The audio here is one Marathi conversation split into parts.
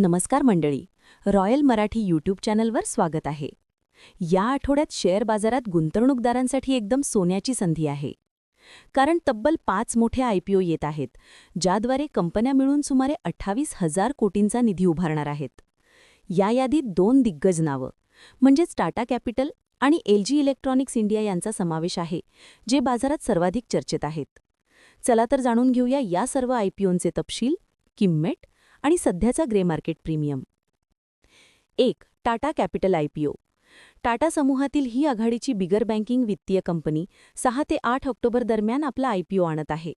नमस्कार मंडळी. रॉयल मराठी यूट्यूब चॅनलवर स्वागत आहे. या आठवड्यात शेअर बाजारात गुंतवणूकदारांसाठी एकदम सोन्याची संधी आहे. कारण तब्बल पाच मोठे आयपीओ येत आहेत ज्याद्वारे कंपन्या मिळून सुमारे अठ्ठावीस हजार कोटींचा निधी उभारणार आहेत. या यादीत दोन दिग्गज नावं म्हणजेच टाटा कॅपिटल आणि एलजी इलेक्ट्रॉनिक्स इंडिया यांचा समावेश आहे जे बाजारात सर्वाधिक चर्चेत आहेत. चला तर जाणून घेऊया या सर्व आयपीओंचे तपशील किंमत आणि सध्याचा ग्रे मार्केट प्रीमियम. एक टाटा कॅपिटल आयपीओ टाटा समूहातील ही आघाडीची बिगर बँकिंग वित्तीय कंपनी सहा ते आठ ऑक्टोबर दरम्यान आपला आयपीओ आणत आहे.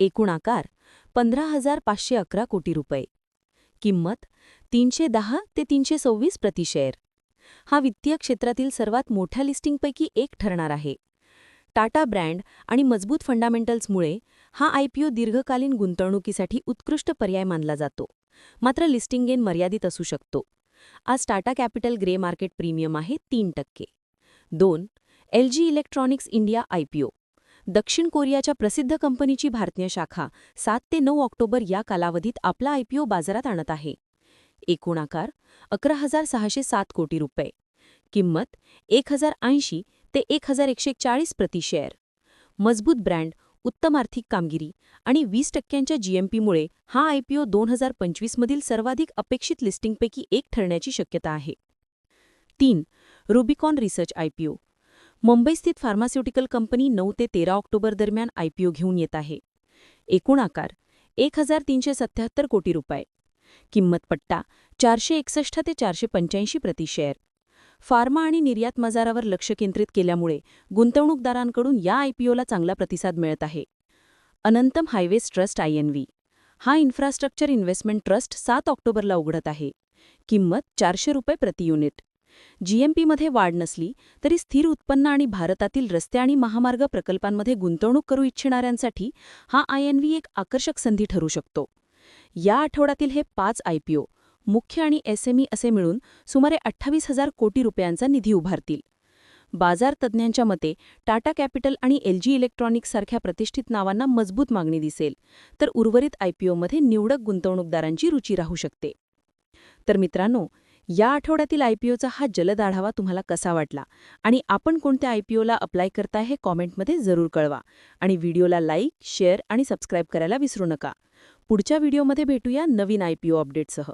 एकूण आकार पंधरा हजार पाचशे अकरा कोटी रुपये. किंमत तीनशे दहा ते तीनशे सव्वीस प्रति शेअर. हा वित्तीय क्षेत्रातील सर्वात मोठ्या लिस्टिंगपैकी एक ठरणार आहे. टाटा ब्रँड आणि मजबूत फंडामेंटल्समुळे हा आयपीओ दीर्घकालीन गुंतवणुकीसाठी उत्कृष्ट पर्याय मानला जातो. मात्र लिस्टिंग गेन मर्यादित असू शकतो. आज Tata capital grey market premium आहे तीन टक्के. दोन एलजी इलेक्ट्रॉनिक्स इंडिया आयपीओ दक्षिण कोरियाच्या प्रसिद्ध कंपनीची भारतीय शाखा सात ते नऊ ऑक्टोबर या कालावधीत आपला आयपीओ बाजारात आणत आहे. एकूण आकार अकरा हजार सहाशे सात कोटी रुपये. किंमत एक हजार ऐंशी ते एक हजार एकशे चाळीस प्रति शेअर. मजबूत ब्रँड उत्तम आर्थिक कामगिरी आणि वीस टक्क्यांच्या जीएमपीमुळे हा आयपीओ दोन हजार पंचवीसमधील सर्वाधिक अपेक्षित लिस्टिंगपैकी एक ठरण्याची शक्यता आहे. तीन रुबिकॉन रिसर्च आयपीओ मुंबईस्थित फार्मास्युटिकल कंपनी नऊ ते तेरा ऑक्टोबर दरम्यान आयपीओ घेऊन येत आहे. एकूण आकार एक हजार तीनशे सत्याहत्तर कोटी रुपये. किंमत पट्टा चारशे एकसष्ट ते चारशे पंच्याऐंशी प्रति शेअर. फार्मा आणि निर्यात मजारावर लक्ष केंद्रित केल्यामुळे गुंतवणूकदारांकडून या आयपीओला चांगला प्रतिसाद मिळत आहे. अनंतम हायवेज ट्रस्ट आयएनव्ही हा इन्फ्रास्ट्रक्चर इन्व्हेस्टमेंट ट्रस्ट सात ऑक्टोबरला उघडत आहे. किंमत चारशे रुपये प्रति युनिट. जीएमपीमध्ये वाढ नसली तरी स्थिर उत्पन्न आणि भारतातील रस्ते आणि महामार्ग प्रकल्पांमध्ये गुंतवणूक करू इच्छिणाऱ्यांसाठी हा आयएनव्ही एक आकर्षक संधी ठरू शकतो. या आठवड्यातील हे पाच आयपीओ मुख्य आणि एसएमई असे मिळून सुमारे अठ्ठावीस हजार कोटी रुपयांचा निधी उभारतील. बाजार तज्ज्ञांच्या मते टाटा कॅपिटल आणि एलजी इलेक्ट्रॉनिक्स सारख्या प्रतिष्ठित नावांना मजबूत मागणी दिसेल तर उर्वरित आयपीओमध्ये निवडक गुंतवणूकदारांची रुची राहू शकते. तर मित्रांनो या आठवड्यातील आयपीओचा हा जलद आढावा तुम्हाला कसा वाटला आणि आपण कोणत्या आयपीओला अप्लाय करताय हे कॉमेंटमध्ये जरूर कळवा आणि व्हिडिओला लाईक शेअर आणि सबस्क्राईब करायला विसरू नका. पुढच्या व्हिडिओमध्ये भेटूया नवीन आयपीओ अपडेटसह